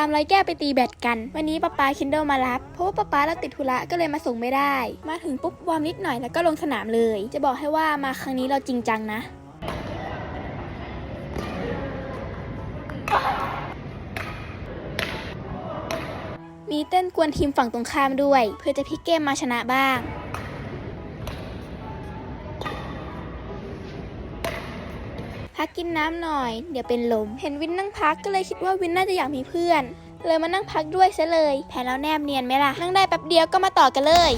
ตามร้อยแก้วไปตีแบดกัน วันนี้ป๊าป๊าคินโดมารับ เพราะว่าป๊าป๊าเราติดธุระก็เลยมาส่งไม่ได้ มาถึงปุ๊บวอร์มนิดหน่อยแล้วก็ลงสนามเลย จะบอกให้ว่ามาครั้งนี้เราจริงจังนะมีเต้นกวนทีมฝั่งตรงข้ามด้วย เพื่อจะพลิกเกมมาชนะบ้าง พักกินน้ำหน่อย เดี๋ยวเป็นลม เห็นวินนั่งพักก็เลยคิดว่าวินน่าจะอยากมีเพื่อน เลยมานั่งพักด้วยซะเลย แผนแล้วแนบเนียนไหมล่ะ นั่งได้แป๊บเดียวก็มาต่อกันเลย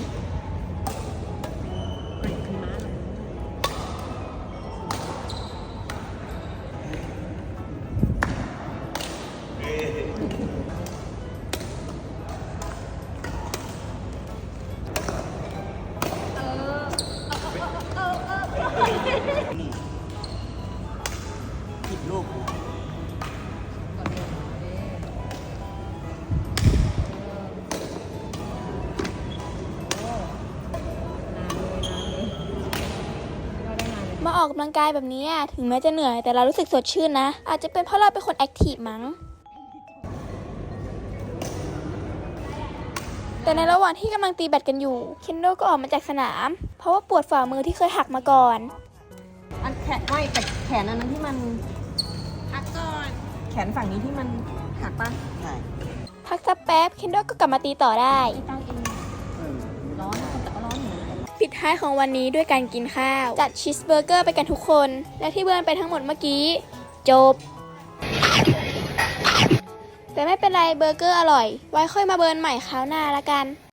มาออกกำลังกายแบบนี้อะถึงแม้จะเหนื่อยแต่เรารู้สึกสดชื่นนะ อาจจะเป็นเพราะเราเป็นคนแอคทีฟมั้ง แต่ในระหว่างที่กำลังตีแบดกันอยู่ เคนโดก็ออกมาจากสนาม เพราะว่าปวดฝ่ามือที่เคยหักมาก่อน อันแขนไม่แต่แขนอันนั้นที่มันหักก่อน แขนฝั่งนี้ที่มันหักปะใช่พักสักแป๊บเคนโดก็กลับมาตีต่อได้ ดท้ายของวันนี้ด้วยการกินข้าว จัดชีสเบอร์เกอร์ไปกันทุกคน และที่เบิร์นไปทั้งหมดเมื่อกี้ จบ แต่ไม่เป็นไรเบอร์เกอร์อร่อย ไว้ค่อยมาเบิร์นใหม่คราวหน้าละกัน